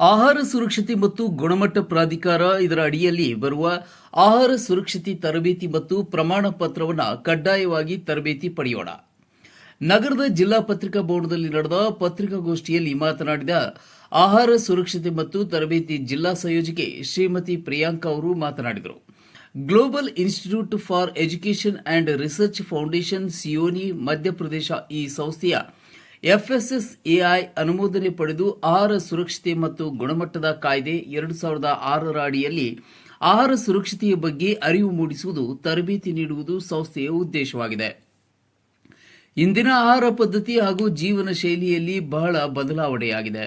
ಆಹಾರ ಸುರಕ್ಷತೆ ಮತ್ತು ಗುಣಮಟ್ಟ ಪ್ರಾಧಿಕಾರ ಇದರ ಅಡಿಯಲ್ಲಿ ಬರುವ ಆಹಾರ ಸುರಕ್ಷತೆ ತರಬೇತಿ ಮತ್ತು ಪ್ರಮಾಣ ಪತ್ರವನ್ನು ಕಡ್ಡಾಯವಾಗಿ ತರಬೇತಿ ಪಡೆಯೋಣ. ನಗರದ ಜಿಲ್ಲಾ ಪತ್ರಿಕಾ ಭವನದಲ್ಲಿ ನಡೆದ ಪತ್ರಿಕಾಗೋಷ್ಠಿಯಲ್ಲಿ ಮಾತನಾಡಿದ ಆಹಾರ ಸುರಕ್ಷತೆ ಮತ್ತು ತರಬೇತಿ ಜಿಲ್ಲಾ ಸಂಯೋಜಕಿ ಶ್ರೀಮತಿ ಪ್ರಿಯಾಂಕಾ ಅವರು ಮಾತನಾಡಿದರು. Global institute for education and research foundation Seoni Madhya Pradesh ಈ ಸಂಸ್ಥೆಯ ಎಫ್ಎಸ್ಎಸ್ಎಐ ಅನುಮೋದನೆ ಪಡೆದು ಆಹಾರ ಸುರಕ್ಷತೆ ಮತ್ತು ಗುಣಮಟ್ಟದ ಕಾಯ್ದೆ ಎರಡು ಸಾವಿರದ ಆರರ ಅಡಿಯಲ್ಲಿ ಆಹಾರ ಸುರಕ್ಷತೆಯ ಬಗ್ಗೆ ಅರಿವು ಮೂಡಿಸುವುದು ತರಬೇತಿ ನೀಡುವುದು ಸಂಸ್ಥೆಯ ಉದ್ದೇಶವಾಗಿದೆ. ಇಂದಿನ ಆಹಾರ ಪದ್ಧತಿ ಹಾಗೂ ಜೀವನ ಶೈಲಿಯಲ್ಲಿ ಬಹಳ ಬದಲಾವಣೆಯಾಗಿದೆ.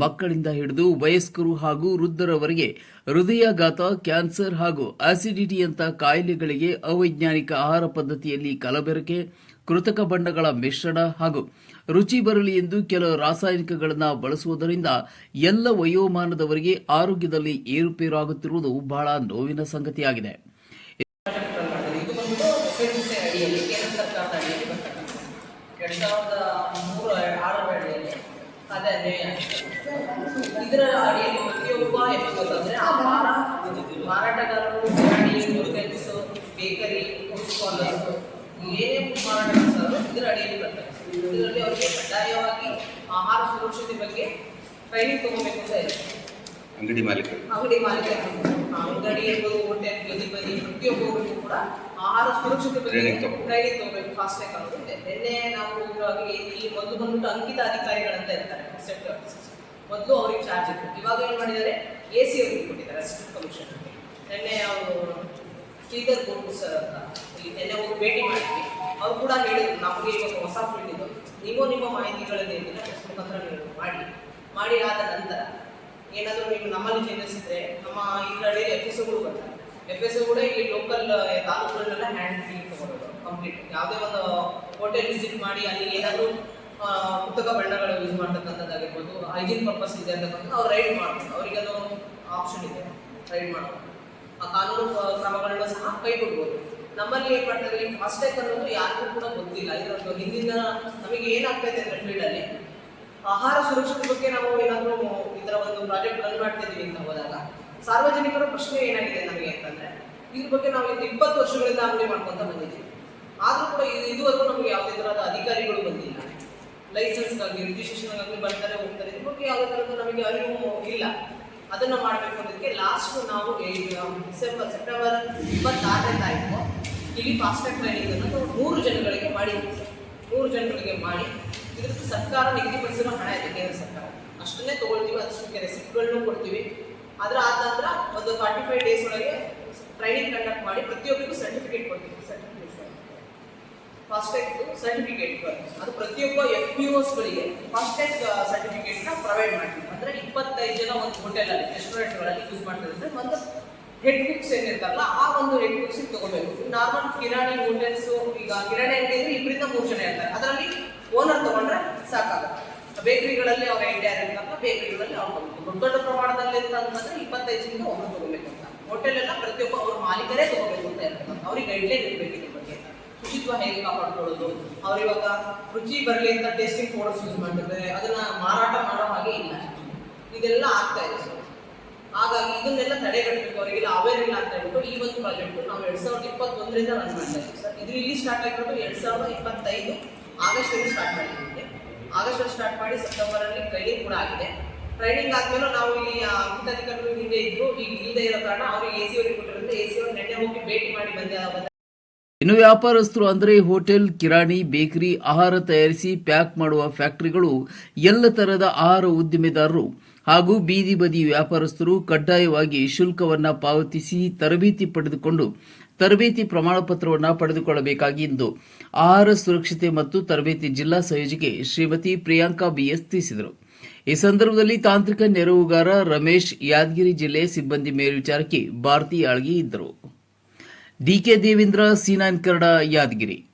ಮಕ್ಕಳಿಂದ ಹಿಡಿದು ವಯಸ್ಕರು ಹಾಗೂ ವೃದ್ಧರವರೆಗೆ ಹೃದಯಾಘಾತ, ಕ್ಯಾನ್ಸರ್ ಹಾಗೂ ಆಸಿಡಿಟಿಯಂಥ ಕಾಯಿಲೆಗಳಿಗೆ ಅವೈಜ್ಞಾನಿಕ ಆಹಾರ ಪದ್ಧತಿಯಲ್ಲಿ ಕಲಬೆರಕೆ, ಕೃತಕ ಬಣ್ಣಗಳ ಮಿಶ್ರಣ ಹಾಗೂ ರುಚಿ ಬರಲಿ ಎಂದು ಕೆಲವು ರಾಸಾಯನಿಕಗಳನ್ನು ಬಳಸುವುದರಿಂದ ಎಲ್ಲ ವಯೋಮಾನದವರಿಗೆ ಆರೋಗ್ಯದಲ್ಲಿ ಏರುಪೇರಾಗುತ್ತಿರುವುದು ಬಹಳ ನೋವಿನ ಸಂಗತಿಯಾಗಿದೆ ಇದು ಬಂದು ಎಫ್ಎಸ್ಎಸ್ಎ ಅಡಿಯಲ್ಲಿ ಕೇಂದ್ರ ಸರ್ಕಾರದ ಅಡಿಯಲ್ಲಿ ಬರ್ತಕ್ಕಂಥ ಎರಡು ಸಾವಿರದ ಮೂರು ಆರರ ಅಡಿಯಲ್ಲಿ ಅದೇ ಅನ್ವಯ. ಇದರ ಅಡಿಯಲ್ಲಿ ಪ್ರತಿಯೊಬ್ಬ ಎಫ್ಎಸ್ ಅಂದರೆ ಆಹಾರ ಮಾರಾಟಗಾರರು ಕಿರಾಣಿ ಬೇಕರಿ ಫುಡ್ ಸ್ಟಾಲರ್ಸ್ ಏನೇ ಫುಡ್ ಮಾರಾಟ ನಡೆಸೋರು ಇದರ ಅಡಿಯಲ್ಲಿ ಬರ್ತಾರೆ ಇದರಲ್ಲಿ ಅವರಿಗೆ ಕಡ್ಡಾಯವಾಗಿ ಆಹಾರ ಸುರಕ್ಷತೆ ಬಗ್ಗೆ ಟ್ರೈನಿಂಗ್ ತಗೋಬೇಕು ಅಂತ ಇದೆ. ಅಂಗಡಿ ಮಾಲೀಕರು. ಅಂಗಡಿ ಮಾಲೀಕರು ಅಂಗಡಿ ಇರ್ಬೋದು ಹೋಟೆಲ್ ಬದಿ ಬದಿ ಪ್ರತಿಯೊಬ್ಬರಿಗೂ ಕೂಡ ಆಹಾರ ಸುರಕ್ಷತೆ ತಗೋ- ಟ್ರೈನಿಂಗ್ ತಗೋಬೇಕು ಫಾಸ್ಟ್ ಟ್ಯಾಗ್ ಅನ್ನೋದು ನಿನ್ನೆ ನಾವು ಇಲ್ಲಿ ಮೊದಲು ಬಂದ್ಬಿಟ್ಟು ಅಂಕಿತ ಅಧಿಕಾರಿಗಳಂತ ಇರ್ತಾರೆ ಸೆಕ್ಟರ್ ಮೊದಲು ಅವ್ರಿಗೆ ಚಾರ್ಜ್ ಇತ್ತು. ಇವಾಗ ಏನು ಮಾಡಿದ್ದಾರೆ? ಎ ಸಿ ಅವರಿಗೆ ಕೊಟ್ಟಿದ್ದಾರೆ ಅಸಿಸ್ಟೆಂಟ್ ಕಮಿಷನ್ ನಿನ್ನೆ ಅವರು ಶ್ರೀಧರ್ ಗೋಪು ಸರ್ ಅಂತ ಇಲ್ಲಿ ನಿನ್ನೆ ಹೋಗಿ ಭೇಟಿ ಮಾಡಿದ್ವಿ. ಅವ್ರು ಕೂಡ ಹೇಳಿದ್ರು ನಮಗೆ ಇವಾಗ ಹೊಸ ಫೀಲ್ಡ್ ಇದು. ನೀವು ನಿಮ್ಮ ಮಾಹಿತಿಗಳನ್ನು ಏನಿಲ್ಲ ಮುಖಾಂತರ ಮಾಡಿ. ಮಾಡಿ ಆದ ನಂತರ ಏನಾದರೂ ನೀವು ನಮ್ಮಲ್ಲಿ ಚೇಂಜಸ್ ಇದ್ರೆ ನಮ್ಮ ಕಡೆ ಎಫ್ ಎಸ್ಗಳು ಬರ್ತಾರೆ. ಎಫ್ ಎಸ್ ಕೂಡ ಇಲ್ಲಿ ಲೋಕಲ್ ತಾಲೂಕುಗಳನ್ನೆಲ್ಲ ಹ್ಯಾಂಡ್ ಕ್ಲೀನ್ ತಗೊಳ್ಳೋದು ಕಂಪ್ಲೀಟ್ ಯಾವುದೇ ಒಂದು ಹೋಟೆಲ್ ವಿಸಿಟ್ ಮಾಡಿ ಅಲ್ಲಿ ಏನಾದರೂ ಪುಸ್ತಕ ಬಣ್ಣಗಳು ಯೂಸ್ ಮಾಡ್ತಕ್ಕಂಥದ್ದಾಗಿರ್ಬೋದು ಹೈಜಿನ್ ಪರ್ಪಸ್ ಇದೆ ಅಂತಕ್ಕಂಥ ಅವ್ರು ರೈಡ್ ಮಾಡ್ಬೋದು. ಅವರಿಗೆ ಅದು ಆಪ್ಷನ್ ಇದೆ ರೈಡ್ ಮಾಡೋದು. ಆ ಕಾನೂನು ಕ್ರಮಗಳನ್ನ ಸಹ ಕೈಗೊಳ್ಬೋದು. ನಮ್ಮಲ್ಲಿ ಏನು ಮಾಡ್ತಾರೆ ಫಾಸ್ಟ್ ಫಾಸ್ಟ್ಯಾಗ್ ಅನ್ನೋದು ಯಾರಿಗೂ ಕೂಡ ಗೊತ್ತಿಲ್ಲ. ಇದರ ಹಿಂದಿನ ನಮಗೆ ಏನಾಗ್ತಾ ಇದೆ ಅಂದರೆ ಫೀಲ್ಡಲ್ಲಿ ಆಹಾರ ಸುರಕ್ಷತೆ ಬಗ್ಗೆ ನಾವು ಏನಾದರೂ ಇದರ ಒಂದು ಪ್ರಾಜೆಕ್ಟ್ ರನ್ ಮಾಡ್ತಾ ಇದೀವಿ ಅಂತ ಹೋದಾಗ, ಸಾರ್ವಜನಿಕರ ಪ್ರಶ್ನೆ ಏನಾಗಿದೆ ನಮಗೆ ಅಂತಂದ್ರೆ, ಇದ್ರ ಬಗ್ಗೆ ನಾವು ಇದು ಇಪ್ಪತ್ತು ವರ್ಷಗಳಿಂದ ಅಂಗಡಿ ಮಾಡ್ಕೊಂತ ಬಂದಿದ್ದೀವಿ. ಆದರೂ ಕೂಡ ಇದು ಇದುವರೆಗೂ ನಮಗೆ ಯಾವುದೇ ತರಹದ ಅಧಿಕಾರಿಗಳು ಬಂದಿಲ್ಲ. ಲೈಸೆನ್ಸ್ಗಾಗಿ ರಿಜಿಸ್ಟ್ರೇಷನ್ಗಾಗಿ ಬರ್ತಾರೆ, ಹೋಗ್ತಾರೆ, ಇದ್ರ ಬಗ್ಗೆ ಯಾವುದೇ ತರಹದ ನಮಗೆ ಅರಿವು ಇಲ್ಲ. ಅದನ್ನ ಮಾಡಬೇಕು ಅನ್ನೋದಕ್ಕೆ ಲಾಸ್ಟ್ ನಾವು ಡಿಸೆಂಬರ್ ಸೆಪ್ಟೆಂಬರ್ ಇಪ್ಪತ್ತಾರನೇ ತಾರೀಕು ಇಲ್ಲಿ ಫಾಸ್ಟ್ ಟ್ರೈನಿಂಗ್ ಅನ್ನು ಮೂರು ಜನಗಳಿಗೆ ಮಾಡಿ, ಮೂರು ಜನಗಳಿಗೆ ಮಾಡಿ ಇದಕ್ಕೆ ಸರ್ಕಾರ ನಿಗದಿಪಡಿಸಿರೋ ಹಣ ಇದೆ ಕೇಂದ್ರ ಸರ್ಕಾರ. ಅಷ್ಟನ್ನೇ ತಗೊಳ್ತೀವಿ ಅಷ್ಟಕ್ಕೆ ರೆಸಿಪ್ಟ್ಗಳನ್ನು ಕೊಡ್ತೀವಿ. ಆದ್ರೆ ಆದ ನಂತರ ಒಂದು ಫಾರ್ಟಿ ಫೈವ್ ಡೇಸ್ ಒಳಗೆ ಟ್ರೈನಿಂಗ್ ಕಂಡಕ್ಟ್ ಮಾಡಿ ಪ್ರತಿಯೊಬ್ಬರಿಗೂ ಸರ್ಟಿಫಿಕೇಟ್ ಕೊಡ್ತೀವಿ. ಸರ್ಟಿಫಿಕೇಟ್ ಫಾಸ್ಟ್ಯಾಗ್ ಸರ್ಟಿಫಿಕೇಟ್ ಅದು ಪ್ರತಿಯೊಬ್ಬ ಎಫ್ ಪಿ ಗಳಿಗೆ ಫಾಸ್ಟ್ಯಾಗ್ ಸರ್ಟಿಫಿಕೇಟ್ನ ಪ್ರೊವೈಡ್ ಮಾಡ್ತೀವಿ. ಅಂದರೆ ಇಪ್ಪತ್ತೈದು ಜನ ಒಂದು ಹೋಟೆಲಲ್ಲಿ ರೆಸ್ಟೋರೆಂಟ್ಗಳಲ್ಲಿ ಯೂಸ್ ಮಾಡ್ತಿದ್ರೆ ಒಂದು ಹೆಡ್ ಬುಕ್ಸ್ ಏನಿರ್ತಾರಲ್ಲ, ಆ ಒಂದು ಹೆಡ್ ಬುಕ್ಸಿಗೆ ತಗೋಬೇಕು ನಾರ್ಮಲ್ ಕಿರಾಣಿ ಹೋಟೆಲ್ಸು ಈಗ ಕಿರಾಣಿ ಅಂಗಡಿ ಇದ್ರೆ ಇಬ್ಬರಿಂದ ಮೂರು ಜನ ಇರ್ತಾರೆ. ಅದರಲ್ಲಿ ಓನರ್ ತಗೊಂಡ್ರೆ ಸಾಕಾಗುತ್ತೆ. ಬೇಕರಿಗಳಲ್ಲಿ ಅವ್ರ ಐಡಿಯಾ ಬೇಕರಿಗಳಲ್ಲಿ ಅವ್ರು ದೊಡ್ಡ ದೊಡ್ಡ ಪ್ರಮಾಣದಲ್ಲಿ ಅಂತ ಅಂತಂದ್ರೆ ಜನ ಒಬ್ಬರು ತಗೋಬೇಕು ಅಂತ. ಹೋಟೆಲ್ ಎಲ್ಲ ಪ್ರತಿಯೊಬ್ಬ ಅವ್ರ ಮಾಲೀಕರೇ ತಗೋಬೇಕು ಅಂತ ಇರ್ತಾರೆ ಅವ್ರಿಗೆ ಗೈಡ್ಲೈನ್ ಇರಬೇಕು ಇದ್ರ ಬಗ್ಗೆ. ಶುಚಿತ್ವ ಹೇಗೆ ಕಾಪಾಡ್ಕೊಳ್ಳೋದು? ಅವ್ರು ಇವಾಗ ರುಚಿ ಬರಲಿ ಅಂತ ಟೇಸ್ಟಿಂಗ್ ಪೌಡರ್ಸ್ ಯೂಸ್ ಮಾಡಿದ್ರೆ ಅದನ್ನ ಮಾರಾಟ ಮಾಡೋ ಹಾಗೆ ಇಲ್ಲ. ಇದೆಲ್ಲ ಆಗ್ತಾ ಇದೆ ಹಾಗಾಗಿ ಇದನ್ನೆಲ್ಲ ತಡೆಗಟ್ಟಬೇಕು ಅವರಿಗೆಲ್ಲ ಅವೇರ್ ಇಲ್ಲ ಅಂತ ಹೇಳ್ಬಿಟ್ಟು ಈ ಒಂದು ಪ್ರಾಜೆಕ್ಟ್ ನಾವು ಎರಡ್ ಸಾವಿರದ ಇಪ್ಪತ್ತೊಂದರಿಂದ ರನ್ ಮಾಡ್ತಾ ಸರ್. ಇಲ್ಲಿ ಸ್ಟಾರ್ಟ್ ಆಗಿರೋದು ಎರಡ್ ಸಾವಿರದ ಇಪ್ಪತ್ತೈದು. ಆಗಸ್ಟ್ ಅಲ್ಲಿ ಸ್ಟಾರ್ಟ್ ಮಾಡಿದ್ದೀವಿ. ಆಗಸ್ಟ್ ಅಲ್ಲಿ ಸ್ಟಾರ್ಟ್ ಮಾಡಿ ಸೆಪ್ಟೆಂಬರ್ ಅಲ್ಲಿ ಟ್ರೈನಿಂಗ್ ಕೂಡ ಆಗಿದೆ. ಟ್ರೈನಿಂಗ್ ಆದ್ಮೇಲೆ ನಾವು ಇಲ್ಲಿ ಅಧಿಕಾರಿಗಳು ಹಿಂದೆ ಇದ್ರು. ಈಗ ಇಲ್ಲದೆ ಇರೋ ಕಾರಣ ಅವ್ರಿಗೆ ಎ ಸಿ ಅವರಿಗೆ ಕೊಟ್ಟಿರೋದ್ರಿಂದ ಎ ಸಿ ನೆನ್ನೆ ಹೋಗಿ ಭೇಟಿ ಮಾಡಿ ಬಂದ ಇನ್ನು ವ್ಯಾಪಾರಸ್ಥರು ಅಂದರೆ ಹೋಟೆಲ್, ಕಿರಾಣಿ, ಬೇಕರಿ, ಆಹಾರ ತಯಾರಿಸಿ ಪ್ಯಾಕ್ ಮಾಡುವ ಫ್ಯಾಕ್ಟರಿಗಳು ಎಲ್ಲ ತರಹದ ಆಹಾರ ಉದ್ದಿಮೆದಾರರು ಹಾಗೂ ಬೀದಿ ಬದಿ ವ್ಯಾಪಾರಸ್ಥರು ಕಡ್ಡಾಯವಾಗಿ ಶುಲ್ಕವನ್ನ ಪಾವತಿಸಿ ತರಬೇತಿ ಪಡೆದುಕೊಂಡು ತರಬೇತಿ ಪ್ರಮಾಣ ಪತ್ರವನ್ನು ಪಡೆದುಕೊಳ್ಳಬೇಕಾಗಿ ಆಹಾರ ಸುರಕ್ಷತೆ ಮತ್ತು ತರಬೇತಿ ಜಿಲ್ಲಾ ಸಂಯೋಜಕಿ ಶ್ರೀಮತಿ ಪ್ರಿಯಾಂಕಾ ಬಿಎಸ್ ತಿಳಿಸಿದರು. ಈ ಸಂದರ್ಭದಲ್ಲಿ ತಾಂತ್ರಿಕ ನೆರವುಗಾರ ರಮೇಶ್ ಯಾದಗಿರಿ ಜಿಲ್ಲೆ ಸಿಬ್ಬಂದಿ ಮೇಲ್ವಿಚಾರಕಿ ಭಾರತಿ ಆಳ್ಗಿ ಇದ್ದರು. DK Devendra, C nine Yadgiri.